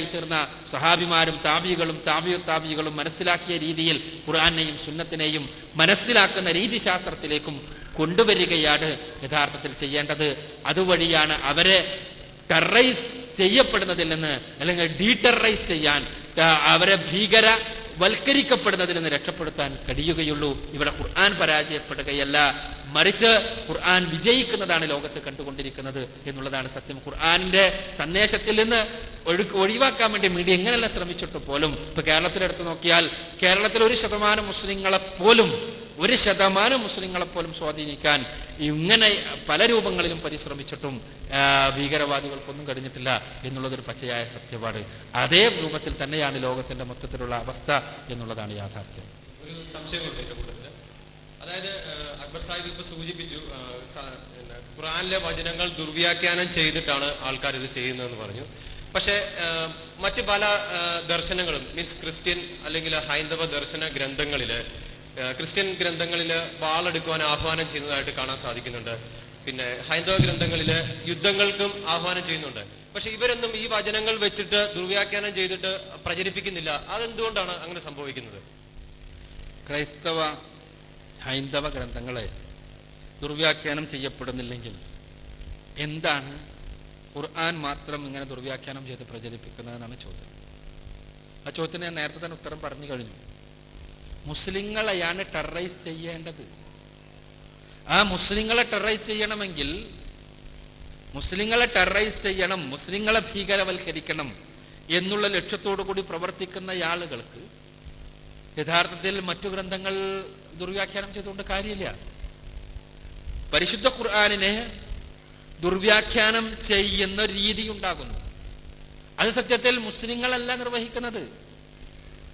തീർന്ന സഹാബിമാരും താബികളും താബിയു താബികളും മനസ്സിലാക്കിയ രീതിയിൽ ഖുർആാനെയും സുന്നത്തിനെയും മനസ്സിലാക്കുന്ന രീതിശാസ്ത്രത്തിലേക്കും കൊണ്ടുവരികയാണ് യഥാർത്ഥത്തിൽ ചെയ്യേണ്ടത്. അതുവഴിയാണ് അവരെ ടെററൈസ് ചെയ്യപ്പെടുന്നതിൽ നിന്ന് അല്ലെങ്കിൽ ഡീടെററൈസ് ചെയ്യാൻ അവരെ ഭീകര വൽക്കരിക്കപ്പെടുന്നതിൽ നിന്ന് രക്ഷപ്പെടുത്താൻ കഴിയുകയുള്ളൂ. ഇവിടെ ഖുർആൻ പരാജയപ്പെടുകയല്ല. മറിച്ച് ഖുർആൻ വിജയിക്കുന്നതാണ് ലോകത്ത് കണ്ടുകൊണ്ടിരിക്കുന്നത് എന്നുള്ളതാണ് സത്യം. ഖുർആാനിന്റെ സന്ദേശത്തിൽ നിന്ന് ഒഴുക്ക് ഒഴിവാക്കാൻ വേണ്ടി മീഡിയ എങ്ങനെയല്ല ശ്രമിച്ചിട്ട് പോലും ഇപ്പൊ കേരളത്തിലെടുത്ത് നോക്കിയാൽ കേരളത്തിൽ ഒരു ശതമാനം മുസ്ലിങ്ങളെ പോലും ഒരു ശതമാനം മുസ്ലിങ്ങളെ പോലും സ്വാധീനിക്കാൻ ഇങ്ങനെ പല രൂപങ്ങളിലും പരിശ്രമിച്ചിട്ടും ഭീകരവാദികൾക്കൊന്നും കഴിഞ്ഞിട്ടില്ല എന്നുള്ളതൊരു പച്ചയായ സത്യമാണ് അതേ രൂപത്തിൽ തന്നെയാണ് ലോകത്തിന്റെ മൊത്തത്തിലുള്ള അവസ്ഥ എന്നുള്ളതാണ് യാഥാർത്ഥ്യം. ഒരു സംശയമുണ്ട് എന്റെ അതായത് അക്ബർ സാഹിബ് ഇപ്പൊ സൂചിപ്പിച്ചു ഖുറാനിലെ വചനങ്ങൾ ദുർവ്യാഖ്യാനം ചെയ്തിട്ടാണ് ആൾക്കാർ ഇത് ചെയ്യുന്നതെന്ന് പറഞ്ഞു. പക്ഷേ മറ്റു പല ദർശനങ്ങളും മീൻസ് ക്രിസ്ത്യൻ അല്ലെങ്കിൽ ഹൈന്ദവ ദർശന ഗ്രന്ഥങ്ങളിൽ ക്രിസ്ത്യൻ ഗ്രന്ഥങ്ങളിൽ വാളെടുക്കുവാൻ ആഹ്വാനം ചെയ്യുന്നതായിട്ട് കാണാൻ സാധിക്കുന്നുണ്ട്. പിന്നെ ഹൈന്ദവ ഗ്രന്ഥങ്ങളിൽ യുദ്ധങ്ങൾക്കും ആഹ്വാനം ചെയ്യുന്നുണ്ട്. പക്ഷെ ഇവരൊന്നും ഈ വചനങ്ങൾ വെച്ചിട്ട് ദുർവ്യാഖ്യാനം ചെയ്തിട്ട് പ്രചരിപ്പിക്കുന്നില്ല. അതെന്തുകൊണ്ടാണ് അങ്ങനെ സംഭവിക്കുന്നത്? ക്രൈസ്തവ ഹൈന്ദവ ഗ്രന്ഥങ്ങളെ ദുർവ്യാഖ്യാനം ചെയ്യപ്പെടുന്നില്ലെങ്കിൽ എന്താണ് ഖുർആൻ മാത്രം ഇങ്ങനെ ദുർവ്യാഖ്യാനം ചെയ്ത് പ്രചരിപ്പിക്കുന്നതെന്നാണ് ചോദ്യം. ആ ചോദ്യത്തിന് ഞാൻ നേരത്തെ തന്നെ ഉത്തരം പറഞ്ഞു കഴിഞ്ഞു. മുസ്ലിങ്ങളെയാണ് ടെററൈസ് ചെയ്യേണ്ടത്. ആ മുസ്ലിങ്ങളെ ടെററൈസ് ചെയ്യണമെങ്കിൽ മുസ്ലിങ്ങളെ ടെററൈസ് ചെയ്യണം മുസ്ലിങ്ങളെ ഭീകരവൽക്കരിക്കണം എന്നുള്ള ലക്ഷ്യത്തോടു കൂടി പ്രവർത്തിക്കുന്ന ആളുകൾക്ക് യഥാർത്ഥത്തിൽ മറ്റു ഗ്രന്ഥങ്ങൾ ദുർവ്യാഖ്യാനം ചെയ്തുകൊണ്ട് കാര്യമില്ല. പരിശുദ്ധ ഖുർആാനിനെ ദുർവ്യാഖ്യാനം ചെയ്യുന്ന രീതി ഉണ്ടാകുന്നു. അത് സത്യത്തിൽ മുസ്ലിങ്ങളല്ല നിർവഹിക്കുന്നത്.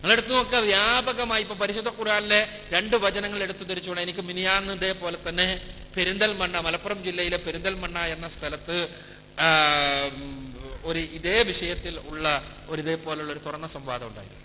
നിങ്ങളെടുത്ത് നോക്കുക വ്യാപകമായി ഇപ്പൊ പരിശുദ്ധ ഖുറാനിലെ രണ്ട് വചനങ്ങൾ എടുത്തു ധരിച്ചുകൊണ്ട് എനിക്ക് മിനിയാന്ന് ഇതേപോലെ തന്നെ പെരിന്തൽമണ്ണ മലപ്പുറം ജില്ലയിലെ പെരിന്തൽമണ്ണ എന്ന സ്ഥലത്ത് ഒരു ഇതേ വിഷയത്തിൽ ഉള്ള ഒരു ഇതേപോലുള്ള ഒരു തുറന്ന സംവാദം ഉണ്ടായിരുന്നു.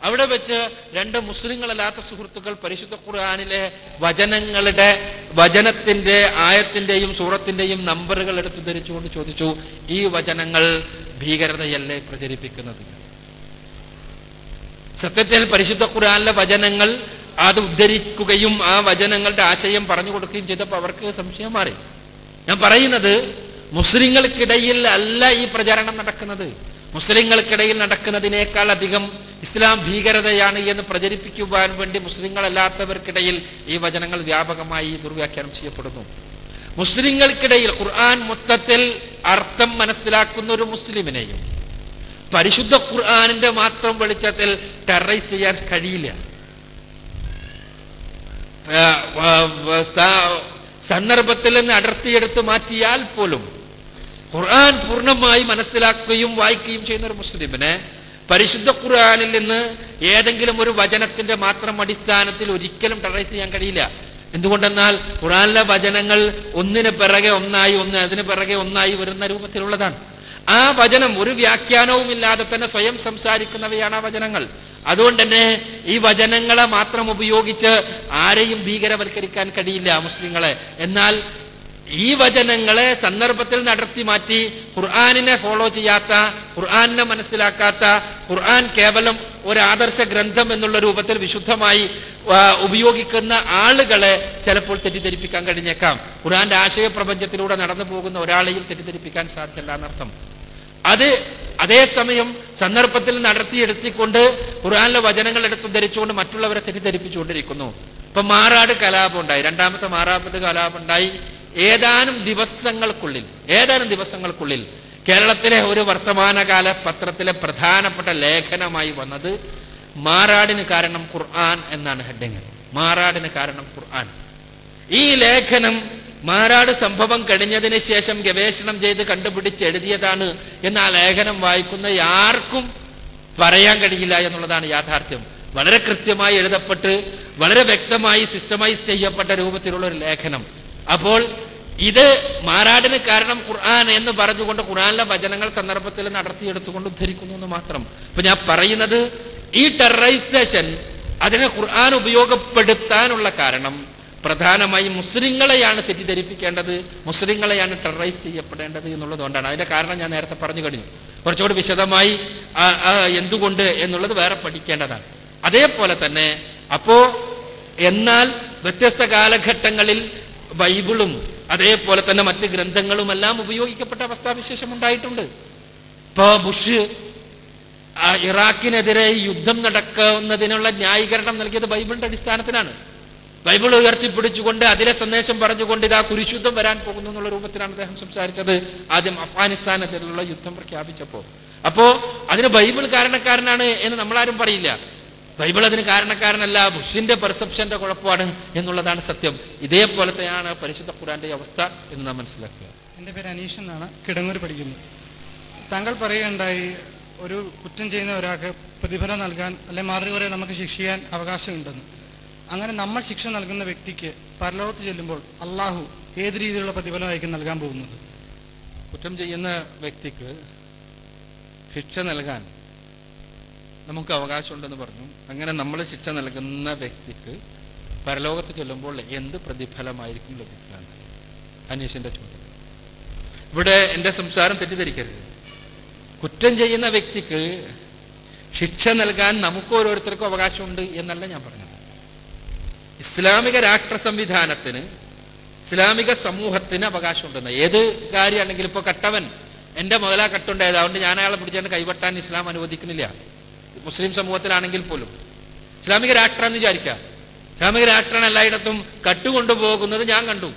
അവിടെ വെച്ച് രണ്ട് മുസ്ലിങ്ങളല്ലാത്ത സുഹൃത്തുക്കൾ പരിശുദ്ധ ഖുർആാനിലെ വചനങ്ങളുടെ വചനത്തിന്റെ ആയത്തിന്റെയും സൂറത്തിന്റെയും നമ്പറുകൾ എടുത്തു ധരിച്ചുകൊണ്ട് ചോദിച്ചു ഈ വചനങ്ങൾ ഭീകരതയല്ലേ പ്രചരിപ്പിക്കുന്നത്? സത്യത്തിൽ പരിശുദ്ധ ഖുർആനിലെ വചനങ്ങൾ അത് ഉദ്ധരിക്കുകയും ആ വചനങ്ങളുടെ ആശയം പറഞ്ഞു കൊടുക്കുകയും ചെയ്തപ്പോൾ അവർക്ക് സംശയം മാറി. ഞാൻ പറയുന്നത് മുസ്ലിങ്ങൾക്കിടയിൽ അല്ല ഈ പ്രചാരണം നടക്കുന്നത്. മുസ്ലിങ്ങൾക്കിടയിൽ നടക്കുന്നതിനേക്കാൾ അധികം ഇസ്ലാം ഭീകരതയാണ് എന്ന് പ്രചരിപ്പിക്കുവാൻ വേണ്ടി മുസ്ലിങ്ങളല്ലാത്തവർക്കിടയിൽ ഈ വചനങ്ങൾ വ്യാപകമായി ദുർവ്യാഖ്യാനം ചെയ്യപ്പെടുന്നു. മുസ്ലിങ്ങൾക്കിടയിൽ ഖുർആൻ മൊത്തത്തിൽ അർത്ഥം മനസ്സിലാക്കുന്ന ഒരു മുസ്ലിമിനെയും പരിശുദ്ധ ഖുർആാനിന്റെ മാത്രം വെളിച്ചത്തിൽ ടെററൈസ് ചെയ്യാൻ കഴിയില്ല. സന്ദർഭത്തിൽ നിന്ന് അടർത്തിയെടുത്ത് മാറ്റിയാൽ പോലും ഖുർആൻ പൂർണമായി മനസ്സിലാക്കുകയും വായിക്കുകയും ചെയ്യുന്ന ഒരു മുസ്ലിമിനെ പരിശുദ്ധ ഖുർആാനിൽ നിന്ന് ഏതെങ്കിലും ഒരു വചനത്തിന്റെ മാത്രം അടിസ്ഥാനത്തിൽ ഒരിക്കലും ടെററൈസ് ചെയ്യാൻ കഴിയില്ല. എന്തുകൊണ്ടെന്നാൽ ഖുറാനിലെ വചനങ്ങൾ ഒന്നിന് പിറകെ ഒന്നായി ഒന്ന് അതിന് പിറകെ ഒന്നായി വരുന്ന രൂപത്തിലുള്ളതാണ്. ആ വചനം ഒരു വ്യാഖ്യാനവും ഇല്ലാതെ തന്നെ സ്വയം സംസാരിക്കുന്നവയാണ് ആ വചനങ്ങൾ. അതുകൊണ്ട് തന്നെ ഈ വചനങ്ങളെ മാത്രം ഉപയോഗിച്ച് ആരെയും ഭീകരവൽക്കരിക്കാൻ കഴിയില്ല മുസ്ലിങ്ങളെ. എന്നാൽ ഈ വചനങ്ങളെ സന്ദർഭത്തിൽ നടത്തി മാറ്റി ഖുർആാനിനെ ഫോളോ ചെയ്യാത്ത ഖുർആാനിനെ മനസ്സിലാക്കാത്ത ഖുർആൻ കേവലം ഒരു ആദർശ ഗ്രന്ഥം എന്നുള്ള രൂപത്തിൽ വിശുദ്ധമായി ഉപയോഗിക്കുന്ന ആളുകളെ ചിലപ്പോൾ തെറ്റിദ്ധരിപ്പിക്കാൻ കഴിഞ്ഞേക്കാം. ഖുർആന്റെ ആശയപ്രപഞ്ചത്തിലൂടെ നടന്നു പോകുന്ന ഒരാളെയും തെറ്റിദ്ധരിപ്പിക്കാൻ സാധ്യമല്ല എന്നർത്ഥം. അത് അതേസമയം സന്ദർഭത്തിൽ നടത്തിയെടുത്തിക്കൊണ്ട് ഖുർആാനിലെ വചനങ്ങൾ എടുത്തു ധരിച്ചുകൊണ്ട് മറ്റുള്ളവരെ തെറ്റിദ്ധരിപ്പിച്ചുകൊണ്ടിരിക്കുന്നു. ഇപ്പൊ മാറാട് കലാപം ഉണ്ടായി. രണ്ടാമത്തെ മാറാട് കലാപം ഉണ്ടായി. ഏതാനും ദിവസങ്ങൾക്കുള്ളിൽ ഏതാനും ദിവസങ്ങൾക്കുള്ളിൽ കേരളത്തിലെ ഒരു വർത്തമാനകാല പത്രത്തിലെ പ്രധാനപ്പെട്ട ലേഖനമായി വന്നത് മാറാടിന് കാരണം ഖുർആൻ എന്നാണ് ഹെഡിങ്. മാറാടിന് കാരണം ഖുർആൻ. ഈ ലേഖനം മാറാട് സംഭവം കഴിഞ്ഞതിന് ശേഷം ഗവേഷണം ചെയ്ത് കണ്ടുപിടിച്ച് എഴുതിയതാണ് എന്ന് ആ ലേഖനം വായിക്കുന്ന ആർക്കും പറയാൻ കഴിയില്ല എന്നുള്ളതാണ് യാഥാർത്ഥ്യം. വളരെ കൃത്യമായി എഴുതപ്പെട്ട് വളരെ വ്യക്തമായി സിസ്റ്റമൈസ് ചെയ്യപ്പെട്ട രൂപത്തിലുള്ള ഒരു ലേഖനം. അപ്പോൾ ഇത് മാറാടിന് കാരണം ഖുർആൻ എന്ന് പറഞ്ഞുകൊണ്ട് ഖുർആനിലെ വചനങ്ങൾ സന്ദർഭത്തിൽ നടത്തിയെടുത്തുകൊണ്ട് ഉദ്ധരിക്കുന്നു എന്ന് മാത്രം. ഇപ്പൊ ഞാൻ പറയുന്നത് ഈ ടെററൈസേഷൻ അതിനെ ഖുർആൻ ഉപയോഗപ്പെടുത്താനുള്ള കാരണം പ്രധാനമായും മുസ്ലിങ്ങളെയാണ് തെറ്റിദ്ധരിപ്പിക്കേണ്ടത് മുസ്ലിങ്ങളെയാണ് ടെററൈസ് ചെയ്യപ്പെടേണ്ടത് എന്നുള്ളതുകൊണ്ടാണ്. അതിന്റെ കാരണം ഞാൻ നേരത്തെ പറഞ്ഞു കഴിഞ്ഞു. കുറച്ചുകൂടി വിശദമായി എന്തുകൊണ്ട് എന്നുള്ളത് വേറെ പഠിക്കേണ്ടതാണ്. അതേപോലെ തന്നെ അപ്പോൾ എന്നാൽ വ്യത്യസ്ത കാലഘട്ടങ്ങളിൽ ബൈബിളും അതേപോലെ തന്നെ മറ്റ് ഗ്രന്ഥങ്ങളുമെല്ലാം ഉപയോഗിക്കപ്പെട്ട അവസ്ഥാവിശേഷം ഉണ്ടായിട്ടുണ്ട്. ഇപ്പോ ബുഷ് ഇറാഖിനെതിരെ യുദ്ധം നടക്കുന്നതിനുള്ള ന്യായീകരണം നൽകിയത് ബൈബിളിന്റെ അടിസ്ഥാനത്തിലാണ്. ബൈബിൾ ഉയർത്തിപ്പിടിച്ചുകൊണ്ട് അതിലെ സന്ദേശം പറഞ്ഞുകൊണ്ട് ഇതാ കുരിശുദ്ധം വരാൻ പോകുന്നു എന്നുള്ള രൂപത്തിലാണ് അദ്ദേഹം സംസാരിച്ചത്. ആദ്യം അഫ്ഗാനിസ്ഥാനെതിരെയുള്ള യുദ്ധം പ്രഖ്യാപിച്ചപ്പോൾ അപ്പോ അതിന് ബൈബിൾ കാരണക്കാരനാണ് എന്ന് നമ്മളാരും പറയില്ല. ബൈബിൾ അതിന് കാരണക്കാരനല്ല ബുഷിന്റെ പെർസെപ്ഷന്റെ കുഴപ്പമാണ് എന്നുള്ളതാണ് സത്യം. ഇതേപോലത്തെയാണ് പരിശുദ്ധ ഖുറാന്റെ അവസ്ഥ എന്ന് നാം മനസ്സിലാക്കുക. എന്റെ പേര് അനീഷ് എന്നാണ് കിടങ്ങൂർ പഠിക്കുന്നു താങ്കൾ പറയുകയുണ്ടായി ഒരു കുറ്റം ചെയ്യുന്ന ഒരാൾക്ക് പ്രതിഫലം നൽകാൻ അല്ലെ മാതൃകരെ നമുക്ക് ശിക്ഷിക്കാൻ അവകാശമുണ്ടെന്ന്. അങ്ങനെ നമ്മൾ ശിക്ഷ നൽകുന്ന വ്യക്തിക്ക് പരലോകത്ത് ചെല്ലുമ്പോൾ അള്ളാഹു ഏത് രീതിയിലുള്ള പ്രതിഫലമായിരിക്കും നൽകാൻ പോകുന്നത്? കുറ്റം ചെയ്യുന്ന വ്യക്തിക്ക് ശിക്ഷ നൽകാൻ നമുക്ക് അവകാശമുണ്ടെന്ന് പറഞ്ഞു. അങ്ങനെ നമ്മൾ ശിക്ഷ നൽകുന്ന വ്യക്തിക്ക് പരലോകത്ത് ചെല്ലുമ്പോൾ എന്ത് പ്രതിഫലമായിരിക്കും ലഭിക്കുക അനീഷിന്റെ ചോദ്യം. ഇവിടെ എന്റെ സംസാരം തെറ്റിദ്ധരിക്കരുത്. കുറ്റം ചെയ്യുന്ന വ്യക്തിക്ക് ശിക്ഷ നൽകാൻ നമുക്ക് ഓരോരുത്തർക്കും അവകാശമുണ്ട് എന്നല്ല ഞാൻ പറഞ്ഞത്. ഇസ്ലാമിക രാഷ്ട്ര സംവിധാനത്തിന് ഇസ്ലാമിക സമൂഹത്തിന് അവകാശമുണ്ടെന്ന്. ഏത് കാര്യമാണെങ്കിലും ഇപ്പോൾ കട്ടവൻ എന്റെ മുതലാ കട്ടുണ്ടായത് അതുകൊണ്ട് ഞാൻ അയാളെ പിടിച്ചുകൊണ്ട് കൈവട്ടാൻ ഇസ്ലാം അനുവദിക്കുന്നില്ല. മുസ്ലിം സമൂഹത്തിലാണെങ്കിൽ പോലും. ഇസ്ലാമിക രാഷ്ട്രം എന്ന് വിചാരിക്കുക. ഇസ്ലാമിക രാഷ്ട്രമാണ് എല്ലായിടത്തും കട്ടുകൊണ്ടുപോകുന്നത് ഞാൻ കണ്ടു.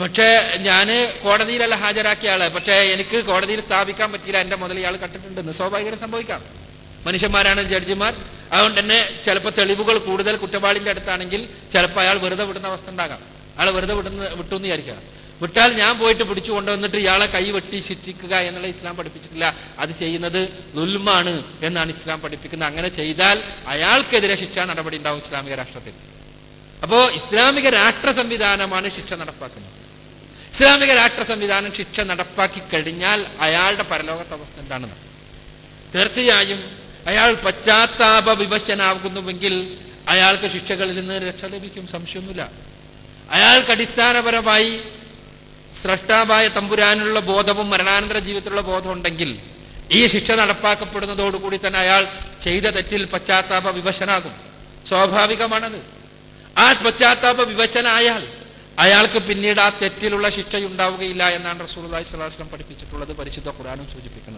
പക്ഷേ ഞാൻ കോടതിയിലല്ല ഹാജരാക്കിയ ആളെ. പക്ഷേ എനിക്ക് കോടതിയിൽ സ്ഥാപിക്കാൻ പറ്റിയില്ല. എന്റെ മുതൽ ഇയാൾ കട്ടിട്ടുണ്ടെന്ന് സ്വാഭാവികം സംഭവിക്കാം. മനുഷ്യന്മാരാണ് ജഡ്ജിമാർ. അതുകൊണ്ട് തന്നെ ചിലപ്പോൾ തെളിവുകൾ കൂടുതൽ കുറ്റവാളിന്റെ അടുത്താണെങ്കിൽ ചിലപ്പോൾ അയാൾ വെറുതെ വിടുന്ന അവസ്ഥ ഉണ്ടാകാം. അയാൾ വെറുതെ വിടുന്ന വിട്ടു എന്ന് വിചാരിക്കുക വിട്ടാൽ ഞാൻ പോയിട്ട് പിടിച്ചു കൊണ്ടുവന്നിട്ട് ഇയാളെ കൈ വെട്ടി ശിക്ഷിക്കുക എന്നുള്ള ഇസ്ലാം പഠിപ്പിച്ചിട്ടില്ല. അത് ചെയ്യുന്നത് ദുൽമാണ് എന്നാണ് ഇസ്ലാം പഠിപ്പിക്കുന്നത്. അങ്ങനെ ചെയ്താൽ അയാൾക്കെതിരെ ശിക്ഷാ നടപടി ഉണ്ടാവും ഇസ്ലാമിക രാഷ്ട്രത്തിൽ. അപ്പോൾ ഇസ്ലാമിക രാഷ്ട്ര സംവിധാനമാണ് ശിക്ഷ നടപ്പാക്കുന്നത്. ഇസ്ലാമിക രാഷ്ട്ര സംവിധാനം ശിക്ഷ നടപ്പാക്കി കഴിഞ്ഞാൽ അയാളുടെ പരലോകത്തെ അവസ്ഥ എന്താണെന്ന്. തീർച്ചയായും അയാൾ പശ്ചാത്താപ വിവശനാകുന്നുവെങ്കിൽ അയാൾക്ക് ശിക്ഷകളിൽ നിന്ന് രക്ഷ ലഭിക്കും സംശയമൊന്നുമില്ല. അയാൾക്ക് അടിസ്ഥാനപരമായി സ്രഷ്ടാവായ തമ്പുരാനുള്ള ബോധവും മരണാനന്തര ജീവിതത്തിലുള്ള ബോധം ഉണ്ടെങ്കിൽ ഈ ശിക്ഷ നടപ്പാക്കപ്പെടുന്നതോടുകൂടി തന്നെ അയാൾ ചെയ്ത തെറ്റിൽ പശ്ചാത്താപ വിവശനാകും സ്വാഭാവികമാണത്. ആ പശ്ചാത്താപ വിവശനായാൽ അയാൾക്ക് പിന്നീട് ആ തെറ്റിലുള്ള ശിക്ഷയുണ്ടാവുകയില്ല എന്നാണ് റസൂൽ സ്വലാസ്ലം പഠിപ്പിച്ചിട്ടുള്ളത് പരിശുദ്ധ ഖുറാനും സൂചിപ്പിക്കുന്നത്.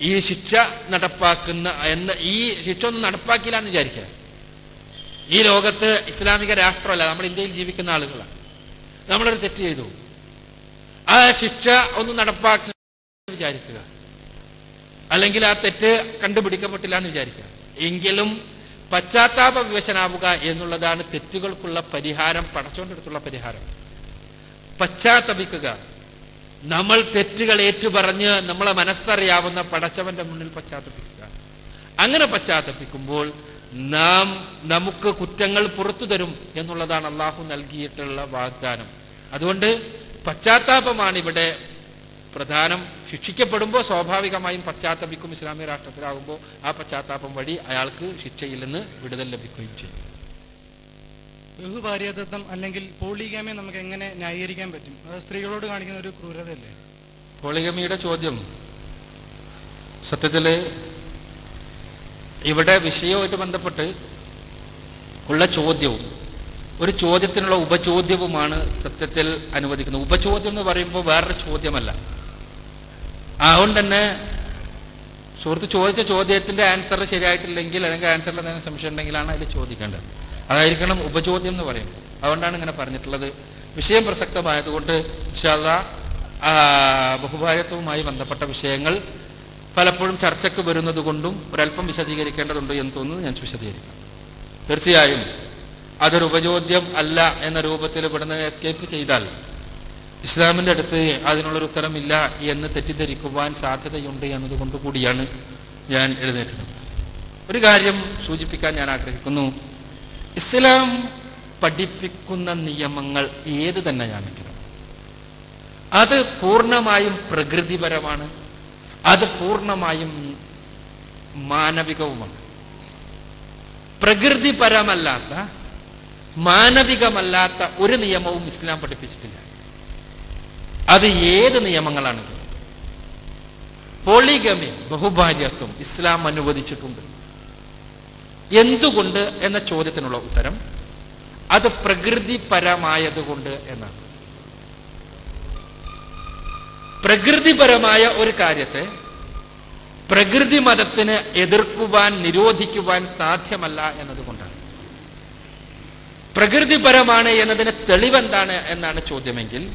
ഈ ശിക്ഷ നടപ്പാക്കുന്ന എന്ന ഈ ശിക്ഷ ഒന്നും നടപ്പാക്കില്ല എന്ന് വിചാരിക്കുക. ഈ ലോകത്ത് ഇസ്ലാമിക രാഷ്ട്രമല്ല നമ്മൾ ഇന്ത്യയിൽ ജീവിക്കുന്ന ആളുകളാണ്. നമ്മളൊരു തെറ്റ് ചെയ്തു. ആ ശിക്ഷ ഒന്ന് നടപ്പാക്കുന്ന വിചാരിക്കുക. അല്ലെങ്കിൽ ആ തെറ്റ് കണ്ടുപിടിക്കപ്പെട്ടില്ല എന്ന് വിചാരിക്കുക. എങ്കിലും പശ്ചാത്താപ വിവശനാവുക എന്നുള്ളതാണ് തെറ്റുകൾക്കുള്ള പരിഹാരം പടച്ചോണ്ടെടുത്തുള്ള പരിഹാരം. പശ്ചാത്തപിക്കുക. നമ്മൾ തെറ്റുകൾ ഏറ്റുപറഞ്ഞ് നമ്മളെ മനസ്സറിയാവുന്ന പടച്ചവന്റെ മുന്നിൽ പശ്ചാത്തപിക്കുക. അങ്ങനെ പശ്ചാത്തപിക്കുമ്പോൾ നാം നമുക്ക് കുറ്റങ്ങൾ പുറത്തു തരും എന്നുള്ളതാണ് അള്ളാഹു നൽകിയിട്ടുള്ള വാഗ്ദാനം. അതുകൊണ്ട് പശ്ചാത്താപമാണ് ഇവിടെ പ്രധാനം. ശിക്ഷിക്കപ്പെടുമ്പോൾ സ്വാഭാവികമായും പശ്ചാത്തപിക്കും ഇസ്ലാമിക രാഷ്ട്രത്തിലാകുമ്പോൾ ആ പശ്ചാത്താപം വഴി അയാൾക്ക് ശിക്ഷയിൽ നിന്ന് വിടുതൽ ലഭിക്കുകയും ചെയ്യും. ബഹുഭാര്യാതത്വം അല്ലെങ്കിൽ പോളിഗാമി നമുക്ക് എങ്ങനെ ന്യായീകരിക്കാൻ പറ്റും? അത് സ്ത്രീകളോട് കാണിക്കുന്ന ഒരു ക്രൂരതയല്ലേ? പോളിഗമിയുടെ ചോദ്യം. സത്യത്തിൽ ഇവിടെ വിഷയവുമായിട്ട് ബന്ധപ്പെട്ട് ഉള്ള ചോദ്യവും ഒരു ചോദ്യത്തിനുള്ള ഉപചോദ്യവുമാണ് സത്യത്തിൽ അനുവദിക്കുന്നത്. ഉപചോദ്യം എന്ന് പറയുമ്പോൾ വേറൊരു ചോദ്യമല്ല. അതുകൊണ്ട് തന്നെ സുഹൃത്ത് ചോദിച്ച ചോദ്യത്തിന്റെ ആൻസർ ശരിയായിട്ടില്ലെങ്കിൽ അല്ലെങ്കിൽ ആൻസറിൽ എന്തെങ്കിലും സംശയം ഉണ്ടെങ്കിലാണ് അതിൽ ചോദിക്കേണ്ടത്. അതായിരിക്കണം ഉപചോദ്യം എന്ന് പറയുന്നത് അതുകൊണ്ടാണ് ഇങ്ങനെ പറഞ്ഞിട്ടുള്ളത്. വിഷയം പ്രസക്തമായതുകൊണ്ട് വിശാല ബഹുഭാര്യത്വവുമായി ബന്ധപ്പെട്ട വിഷയങ്ങൾ പലപ്പോഴും ചർച്ചയ്ക്ക് വരുന്നത് കൊണ്ടും ഒരല്പം വിശദീകരിക്കേണ്ടതുണ്ട് എന്ന് തോന്നുന്നു. ഞാൻ വിശദീകരിക്കാം. തീർച്ചയായും അതൊരു ഉപചോദ്യം അല്ല എന്ന രൂപത്തിൽ ഇവിടുന്ന് എസ്കേപ്പ് ചെയ്താൽ ഇസ്ലാമിന്റെ അടുത്ത് അതിനുള്ളൊരു ഉത്തരമില്ല എന്ന് തെറ്റിദ്ധരിക്കുവാൻ സാധ്യതയുണ്ട് എന്നതുകൊണ്ട് കൂടിയാണ് ഞാൻ എഴുന്നേറ്റത്. ഒരു കാര്യം സൂചിപ്പിക്കാൻ ഞാൻ ആഗ്രഹിക്കുന്നു. ഇസ്ലാം പഠിപ്പിക്കുന്ന നിയമങ്ങൾ ഏത് തന്നെയാണെങ്കിലും അത് പൂർണമായും പ്രകൃതിപരമാണ്. അത് പൂർണമായും മാനവികവുമാണ്. പ്രകൃതിപരമല്ലാത്ത മാനവികമല്ലാത്ത ഒരു നിയമവും ഇസ്ലാം പഠിപ്പിച്ചിട്ടില്ല. അത് ഏത് നിയമങ്ങളാണെങ്കിലും. പോളിഗമി ബഹുഭാര്യത്വം ഇസ്ലാം അനുവദിച്ചിട്ടുണ്ട്. എന്തുകൊണ്ട് എന്ന ചോദ്യത്തിനുള്ള ഉത്തരം അത് പ്രകൃതിപരമായതുകൊണ്ട് എന്നാണ്. പ്രകൃതിപരമായ ഒരു കാര്യത്തെ പ്രകൃതി മതത്തിന് എതിർക്കുവാൻ നിരോധിക്കുവാൻ സാധ്യമല്ല എന്നതുകൊണ്ടാണ്. പ്രകൃതിപരമാണ് എന്നതിന് തെളിവെന്താണ് എന്നാണ് ചോദ്യമെങ്കിൽ